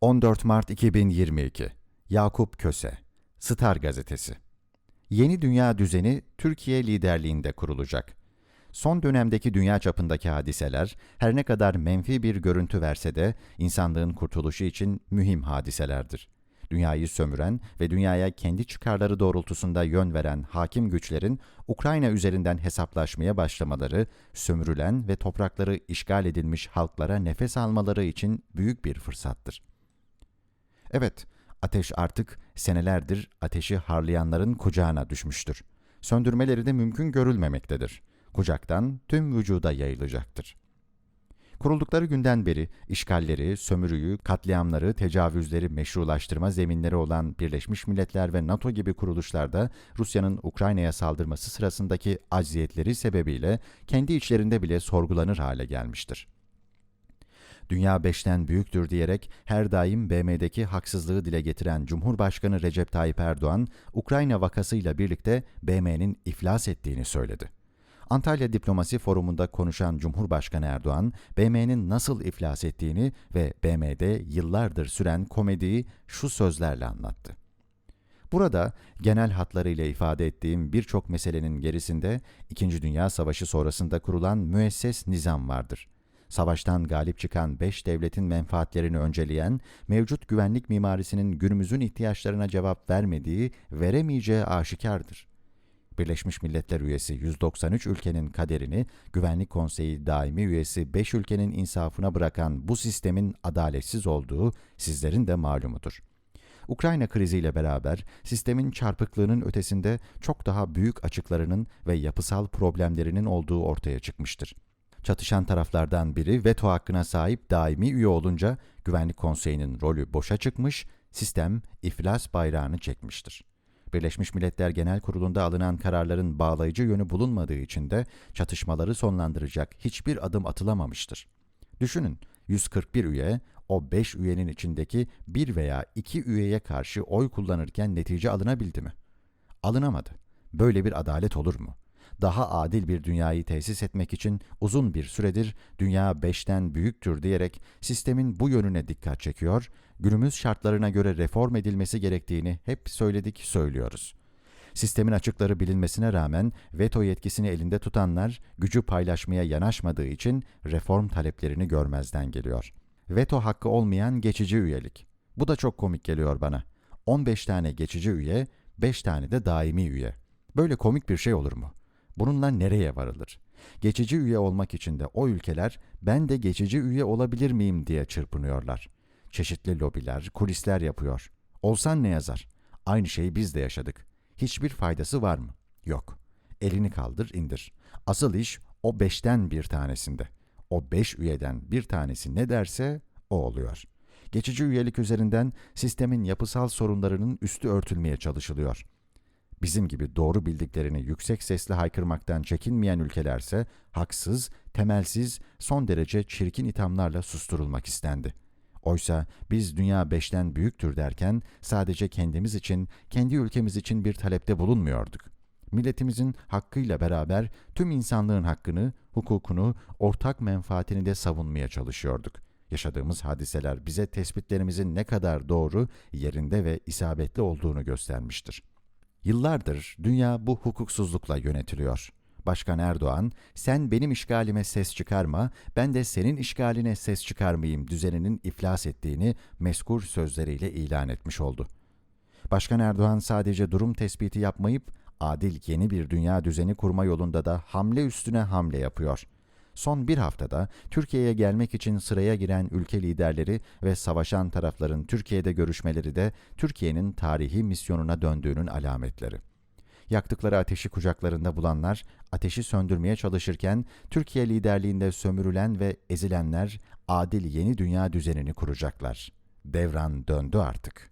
14 Mart 2022 Yakup Köse Star Gazetesi Yeni dünya düzeni Türkiye liderliğinde kurulacak. Son dönemdeki dünya çapındaki hadiseler her ne kadar menfi bir görüntü verse de insanlığın kurtuluşu için mühim hadiselerdir. Dünyayı sömüren ve dünyaya kendi çıkarları doğrultusunda yön veren hakim güçlerin Ukrayna üzerinden hesaplaşmaya başlamaları, sömürülen ve toprakları işgal edilmiş halklara nefes almaları için büyük bir fırsattır. Evet, ateş artık senelerdir ateşi harlayanların kucağına düşmüştür. Söndürmeleri de mümkün görülmemektedir. Kucaktan tüm vücuda yayılacaktır. Kuruldukları günden beri işgalleri, sömürüyü, katliamları, tecavüzleri meşrulaştırma zeminleri olan Birleşmiş Milletler ve NATO gibi kuruluşlarda Rusya'nın Ukrayna'ya saldırması sırasındaki acziyetleri sebebiyle kendi içlerinde bile sorgulanır hale gelmiştir dünya beşten büyüktür diyerek her daim BM'deki haksızlığı dile getiren Cumhurbaşkanı Recep Tayyip Erdoğan, Ukrayna vakasıyla birlikte BM'nin iflas ettiğini söyledi. Antalya Diplomasi Forumu'nda konuşan Cumhurbaşkanı Erdoğan, BM'nin nasıl iflas ettiğini ve BM'de yıllardır süren komediyi şu sözlerle anlattı. Burada genel hatlarıyla ifade ettiğim birçok meselenin gerisinde İkinci Dünya Savaşı sonrasında kurulan müesses nizam vardır.'' Savaştan galip çıkan beş devletin menfaatlerini önceleyen, mevcut güvenlik mimarisinin günümüzün ihtiyaçlarına cevap vermediği, veremeyeceği aşikardır. Birleşmiş Milletler üyesi 193 ülkenin kaderini Güvenlik Konseyi daimi üyesi 5 ülkenin insafına bırakan bu sistemin adaletsiz olduğu sizlerin de malumudur. Ukrayna kriziyle beraber sistemin çarpıklığının ötesinde çok daha büyük açıklarının ve yapısal problemlerinin olduğu ortaya çıkmıştır. Çatışan taraflardan biri veto hakkına sahip daimi üye olunca Güvenlik Konseyi'nin rolü boşa çıkmış, sistem iflas bayrağını çekmiştir. Birleşmiş Milletler Genel Kurulu'nda alınan kararların bağlayıcı yönü bulunmadığı için de çatışmaları sonlandıracak hiçbir adım atılamamıştır. Düşünün, 141 üye, o 5 üyenin içindeki bir veya iki üyeye karşı oy kullanırken netice alınabildi mi? Alınamadı. Böyle bir adalet olur mu? Daha adil bir dünyayı tesis etmek için uzun bir süredir dünya beşten büyüktür diyerek sistemin bu yönüne dikkat çekiyor, günümüz şartlarına göre reform edilmesi gerektiğini hep söyledik, söylüyoruz. Sistemin açıkları bilinmesine rağmen veto yetkisini elinde tutanlar gücü paylaşmaya yanaşmadığı için reform taleplerini görmezden geliyor. Veto hakkı olmayan geçici üyelik. Bu da çok komik geliyor bana. 15 tane geçici üye, 5 tane de daimi üye. Böyle komik bir şey olur mu? Bununla nereye varılır? Geçici üye olmak için de o ülkeler ben de geçici üye olabilir miyim diye çırpınıyorlar. Çeşitli lobiler, kulisler yapıyor. Olsan ne yazar? Aynı şeyi biz de yaşadık. Hiçbir faydası var mı? Yok. Elini kaldır, indir. Asıl iş o beşten bir tanesinde. O beş üyeden bir tanesi ne derse o oluyor. Geçici üyelik üzerinden sistemin yapısal sorunlarının üstü örtülmeye çalışılıyor.'' Bizim gibi doğru bildiklerini yüksek sesle haykırmaktan çekinmeyen ülkelerse haksız, temelsiz, son derece çirkin ithamlarla susturulmak istendi. Oysa biz dünya beşten büyüktür derken sadece kendimiz için, kendi ülkemiz için bir talepte bulunmuyorduk. Milletimizin hakkıyla beraber tüm insanlığın hakkını, hukukunu, ortak menfaatini de savunmaya çalışıyorduk. Yaşadığımız hadiseler bize tespitlerimizin ne kadar doğru, yerinde ve isabetli olduğunu göstermiştir. Yıllardır dünya bu hukuksuzlukla yönetiliyor. Başkan Erdoğan, sen benim işgalime ses çıkarma, ben de senin işgaline ses çıkarmayayım düzeninin iflas ettiğini meskur sözleriyle ilan etmiş oldu. Başkan Erdoğan sadece durum tespiti yapmayıp adil yeni bir dünya düzeni kurma yolunda da hamle üstüne hamle yapıyor.'' Son bir haftada Türkiye'ye gelmek için sıraya giren ülke liderleri ve savaşan tarafların Türkiye'de görüşmeleri de Türkiye'nin tarihi misyonuna döndüğünün alametleri. Yaktıkları ateşi kucaklarında bulanlar ateşi söndürmeye çalışırken Türkiye liderliğinde sömürülen ve ezilenler adil yeni dünya düzenini kuracaklar. Devran döndü artık.